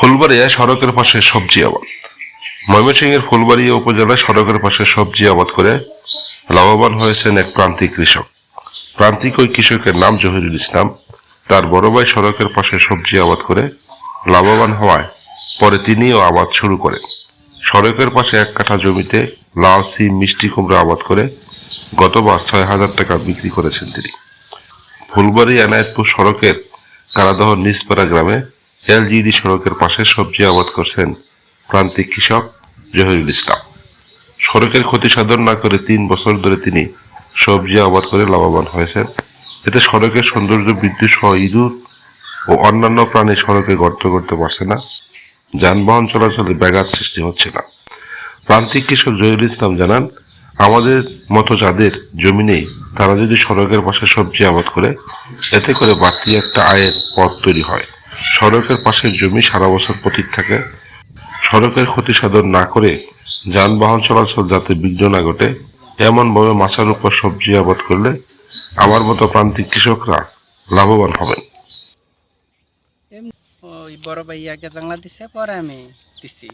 ফুলবাড়িয়া সড়কের পাশে সবজি আবাদ। ময়মনসিংহের ফুলবাড়িয়া উপজেলায় সড়কের পাশে সবজি আবাদ করে লাভবান হয়েছেন এক প্রান্তিক কৃষক। প্রান্তিক ওই কৃষকের নাম জহিরুল ইসলাম। তার বড় ভাই সড়কের পাশে সবজি আবাদ করে লাভবান হওয়ায় পরে তিনিও আবাদ শুরু করেন। সড়কের পাশে এক কাঠা জমিতে লাউ, সিম, মিষ্টি কুমড়া আবাদ করে গতবার ছয় হাজার টাকা বিক্রি করেছেন তিনি। ফুলবাড়ি, এনায়েতপুর সড়কের কারাদহ নিসপাড়া গ্রামে এলজিডি সড়কের পাশে সবজি আবাদ করছেন প্রান্তিক কৃষক জহিরুল ইসলাম। সড়কের ক্ষতি সাধন না করে তিন বছর ধরে তিনি সবজি আবাদ করে লাভবান হয়েছেন। এতে সড়কের সৌন্দর্য বৃদ্ধি সহ ইঁদুর ও অন্যান্য প্রাণী সড়কে গর্ত করতে পারছে না। যানবাহন চলাচলে ব্যাঘাত সৃষ্টি হচ্ছে না। প্রান্তিক কৃষক জহিরুল ইসলাম জানান, আমাদের মতো যাদের জমি নেই, তারা যদি সড়কের পাশে সবজি আবাদ করে, এতে করে বাড়তি একটা আয়ের পথ তৈরি হয়। সড়কের পাশে জমি সারা বছর পতিত থাকে। সড়কের ক্ষতি সাধন না করে যানবাহন চলাচল যাতে বিঘ্ন না ঘটে, এমনভাবে মাছার উপর সবজি আবাদ করলে আমার মতো প্রান্তিক কৃষকরা লাভবান হবেন। ওই বড় ভাই আগে জাংলা দিছে, পরে আমি দিছি।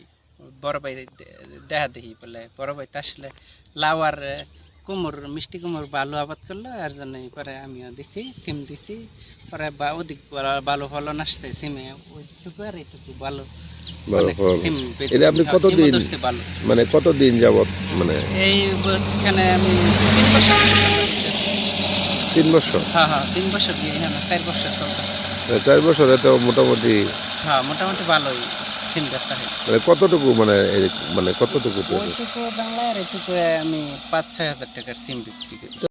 বড় ভাই দেখা দেখি বলে, বড় ভাই তো আসলে লাউ আর কুমড় মিষ্টি কুমড় বালু আবাদ করল আর জন্য পরে আমিও দিছি সিম দিছি। পরে বা ওদিক ভালো ফলন আসছে সিমে ওইটুকু আর এইটুকু ভালো ভালো সিম এটা আপনি কতদিন- সিমও ভালো মানে কতদিন যাবত মানে? এই এখানে আমি তিন বছর তিন বছর? হ্যাঁ হ্যাঁ তিন বছর দিয়ে চার বছর চলতেছে। চার বছরে তো মোটামুটি হ্যাঁ মোটামুটি ভালোই। বেচা হয়। মানে কতটুকু মানে মানে কতটুকু ওইটুকু বাংলায় আর এটুকু আমি পাঁচ ছয় হাজার টাকার সিম বিক্রি করি।